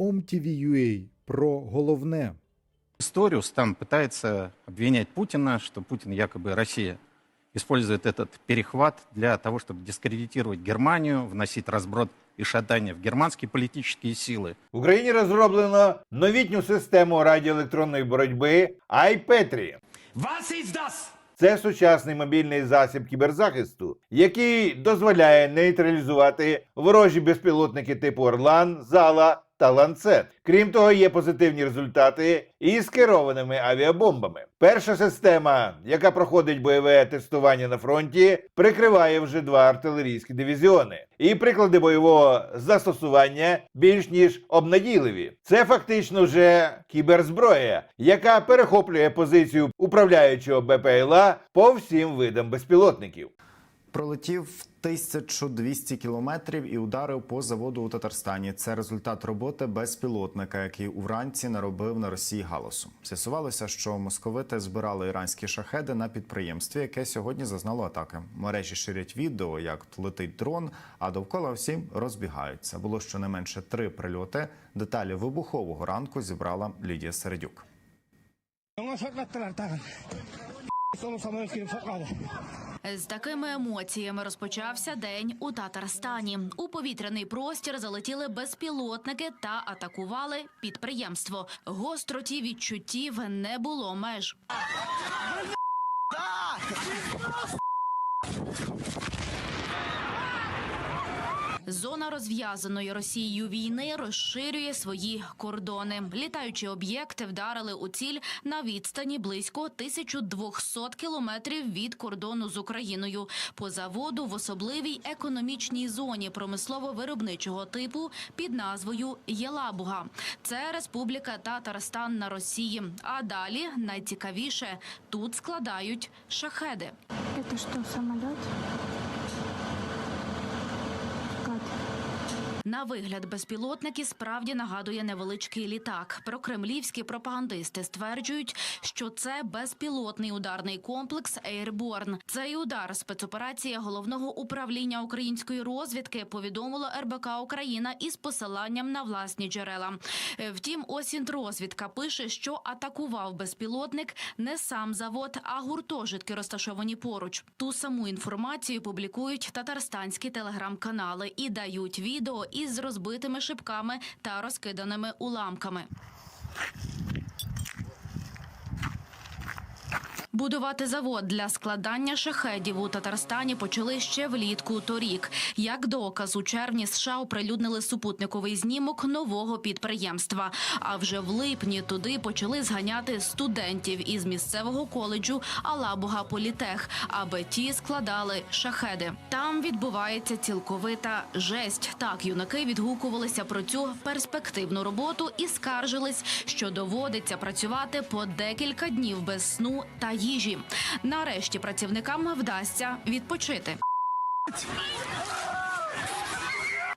OMTV.ua про головне. Историус там пытается обвинять Путина, что Путин якобы Россия использует этот перехват для того, чтобы дискредитировать Германию, вносить разброд и шатание в германские политические силы. В Україні розроблено новітню систему радіоелектронної боротьби iPetri. Was ist das? Це сучасний мобільний засіб кіберзахисту, який дозволяє нейтралізувати ворожі безпілотники типу Орлан, Зала та Ланцет. Крім того, є позитивні результати із керованими авіабомбами. Перша система, яка проходить бойове тестування на фронті, прикриває вже два артилерійські дивізіони. І приклади бойового застосування більш ніж обнадійливі. Це фактично вже кіберзброя, яка перехоплює позицію управляючого БПЛА по всім видам безпілотників. Пролетів 1200 кілометрів і ударив по заводу у Татарстані. Це результат роботи безпілотника, який уранці наробив на Росії галасу. З'ясувалося, що московити збирали іранські шахеди на підприємстві, яке сьогодні зазнало атаки. Мережі ширять відео, як летить дрон, а довкола всі розбігаються. Було щонайменше три прильоти. Деталі вибухового ранку зібрала Лідія Середюк. Samanyolu sakladı. З такими емоціями розпочався день у Татарстані. У повітряний простір залетіли безпілотники та атакували підприємство. Гостроті відчуттів не було меж. Зона розв'язаної Росією війни розширює свої кордони. Літаючі об'єкти вдарили у ціль на відстані близько 1200 кілометрів від кордону з Україною. По заводу в особливій економічній зоні промислово-виробничого типу під назвою Єлабуга. Це Республіка Татарстан на Росії. А далі найцікавіше тут складають шахеди. Это что, самолет? На вигляд безпілотник і справді нагадує невеличкий літак. Прокремлівські пропагандисти стверджують, що це безпілотний ударний комплекс Airborne. Цей удар спецоперація головного управління української розвідки повідомила РБК Україна із посиланням на власні джерела. Е, Втім, Осінтрозвідка пише, що атакував безпілотник не сам завод, а гуртожитки розташовані поруч. Ту саму інформацію публікують татарстанські телеграм-канали і дають відео із розбитими шибками та розкиданими уламками. Будувати завод для складання шахедів у Татарстані почали ще влітку торік. Як доказ, у червні США оприлюднили супутниковий знімок нового підприємства. А вже в липні туди почали зганяти студентів із місцевого коледжу Алабуга Політех, аби ті складали шахеди. Там відбувається цілковита жесть. Так юнаки відгукувалися про цю перспективну роботу і скаржились, що доводиться працювати по декілька днів без сну та їжі. Нарешті працівникам вдасться відпочити.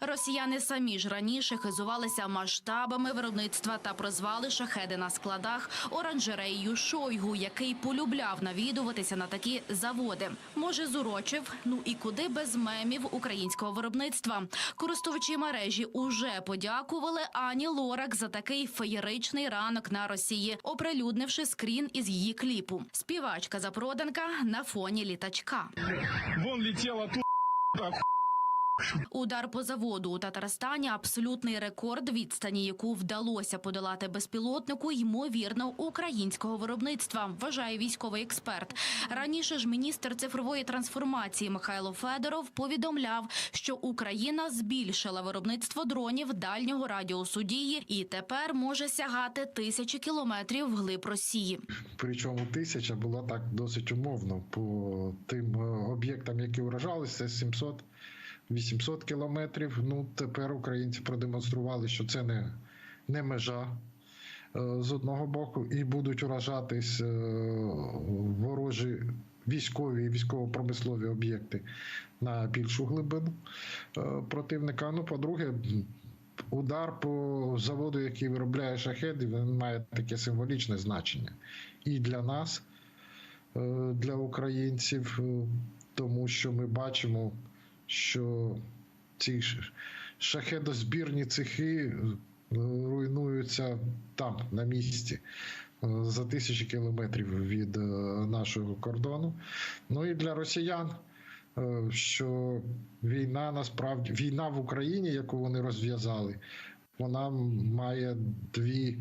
Росіяни самі ж раніше хизувалися масштабами виробництва та прозвали шахеди на складах оранжереєю Шойгу, який полюбляв навідуватися на такі заводи. Може, зурочив, ну і куди без мемів українського виробництва. Користувачі мережі уже подякували Ані Лорак за такий феєричний ранок на Росії, оприлюднивши скрін із її кліпу. Співачка запроданка на фоні літачка. Вон летела тут. Удар по заводу у Татарстані абсолютний рекорд відстані, яку вдалося подолати безпілотнику, ймовірно, українського виробництва, вважає військовий експерт. Раніше ж міністр цифрової трансформації Михайло Федоров повідомляв, що Україна збільшила виробництво дронів дальнього радіусу дії і тепер може сягати тисячі кілометрів вглиб Росії. Причому тисяча була так досить умовно по тим е, об'єктам, які вражалися, 700 800 кілометрів. Ну тепер українці продемонстрували, що це не, не межа е, з одного боку, і будуть уражатись е, ворожі військові і військово-промислові об'єкти на більшу глибину е, противника. Ну, по-друге, удар по заводу, який виробляє шахеди, він має таке символічне значення і для нас, для українців, тому що ми бачимо, що ці шахедозбірні цехи е, знаходяться там, на місці, е, за тисячі кілометрів від е, нашого кордону. Ну і для росіян, що війна насправді війна в Україні, яку вони розв'язали, вона має дві.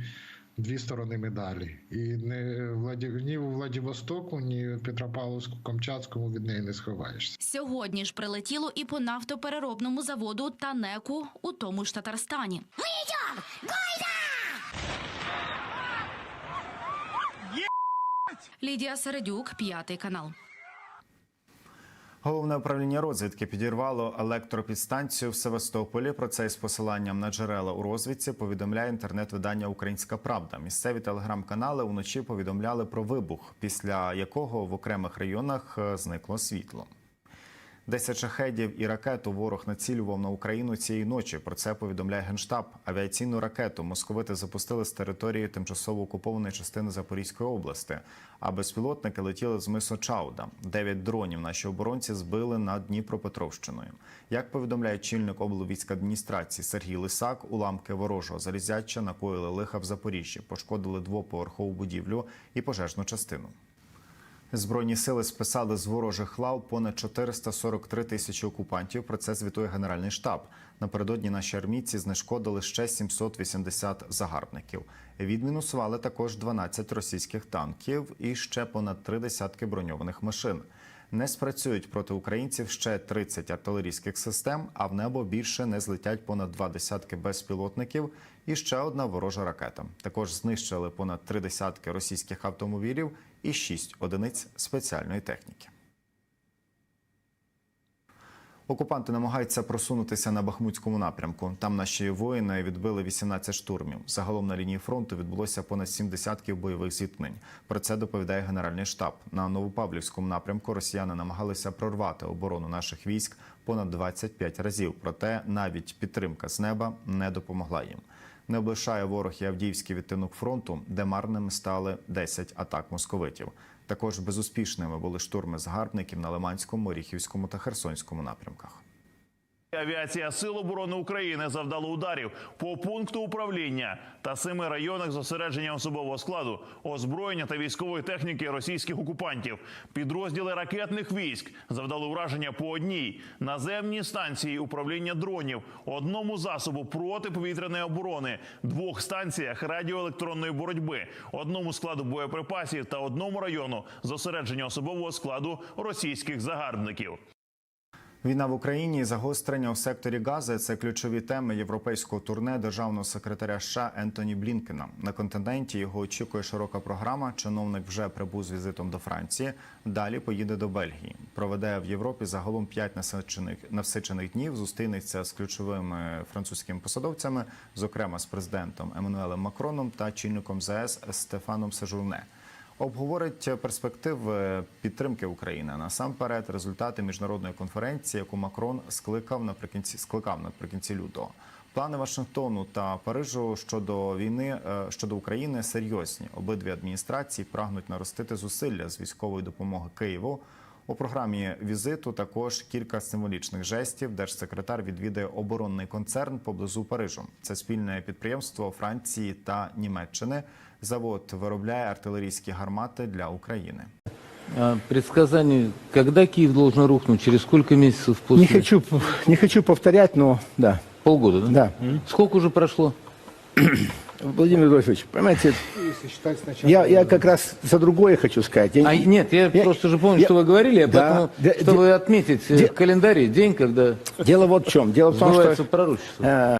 Дві сторони медалі, і не Владі... ні у Владивостоку, ні у Петропавловську Камчатському від неї не сховаєшся. Сьогодні ж прилетіло і по нафтопереробному заводу Танеку у тому ж Татарстані. Лідія Середюк, п'ятий канал. Головне управління розвідки підірвало електропідстанцію в Севастополі. Про це із посиланням на джерела у розвідці повідомляє інтернет-видання Українська Правда. Місцеві телеграм-канали уночі повідомляли про вибух, після якого в окремих районах е, зникло світло. Десять шахедів і ракету ворог націлював на Україну цієї ночі. Про це повідомляє генштаб. Авіаційну ракету московити запустили з території тимчасово окупованої частини Запорізької області. А безпілотники летіли з мису Чауда. Дев'ять дронів наші оборонці збили над Дніпропетровщиною. Як повідомляє чільник облвійськадміністрації Сергій Лисак, уламки ворожого залізяча накоїли лиха в Запоріжжі, пошкодили двоповерхову будівлю і пожежну частину. Збройні сили списали з ворожих лав понад 443 тисячі окупантів. Про це звітує Генеральний штаб. Напередодні наші армійці знешкодили ще 780 загарбників. Відмінусували також 12 російських танків і ще понад три десятки броньованих машин. Не спрацюють проти українців ще 30 артилерійських систем, а в небо більше не злетять понад два десятки безпілотників і ще одна ворожа ракета. Також знищили понад три десятки російських автомобілів і шість одиниць спеціальної техніки. Окупанти намагаються просунутися на Бахмутському напрямку. Там наші воїни відбили 18 штурмів. Загалом на лінії фронту відбулося понад 7 десятків бойових зіткнень. Про це доповідає Генеральний штаб. На Новопавлівському напрямку росіяни намагалися прорвати оборону наших військ понад 25 разів. Проте навіть підтримка з неба не допомогла їм. Не облишає ворог і Авдіївський відтинок фронту, де марними стали 10 атак московитів. Також безуспішними були штурми згарбників на Лиманському, Ріхівському та Херсонському напрямках. Авіація Сил оборони України завдала ударів по пункту управління та семи районах зосередження особового складу, озброєння та військової техніки російських окупантів. Підрозділи ракетних військ завдали ураження по одній наземній станції управління дронів, одному засобу протиповітряної оборони, двох станціях радіоелектронної боротьби, одному складу боєприпасів та одному району зосередження особового складу російських загарбників. Війна в Україні і загострення у секторі Гази це ключові теми європейського турне державного секретаря США Ентоні Блінкена. На континенті його очікує широка програма. Чиновник вже прибув з візитом до Франції. Далі поїде до Бельгії. Проведе в Європі загалом п'ять насичених насичених днів. Зустрінеться з ключовими французькими посадовцями, зокрема з президентом Еммануелем Макроном та чільником ЗС Стефаном Сежурне. Обговорить перспективи підтримки України насамперед результати міжнародної конференції, яку Макрон скликав наприкінці скликав наприкінці лютого. Плани Вашингтону та Парижу щодо війни е, щодо України серйозні. Обидві адміністрації прагнуть наростити зусилля з військової допомоги Києву. У програмі візиту також кілька символічних жестів. Держсекретар відвідає оборонний концерн поблизу Парижу. Це спільне підприємство Франції та Німеччини. Завод виробляє артилерійські гармати для України. А, Предсказание, когда Киев должен рухнуть, через сколько месяцев после? Не хочу, не хочу повторять, но да. Полгода, да? Да. Сколько уже прошло? Владимир Рудольфович, понимаете, я, я как раз за другое хочу сказать. Я А, не- нет, я, Я- просто же помню, я- что вы говорили, а Да, поэтому, да, чтобы де- отметить э, де- в календаре день, когда Дело вот в чем. Дело в том, сбывается что пророчество. э,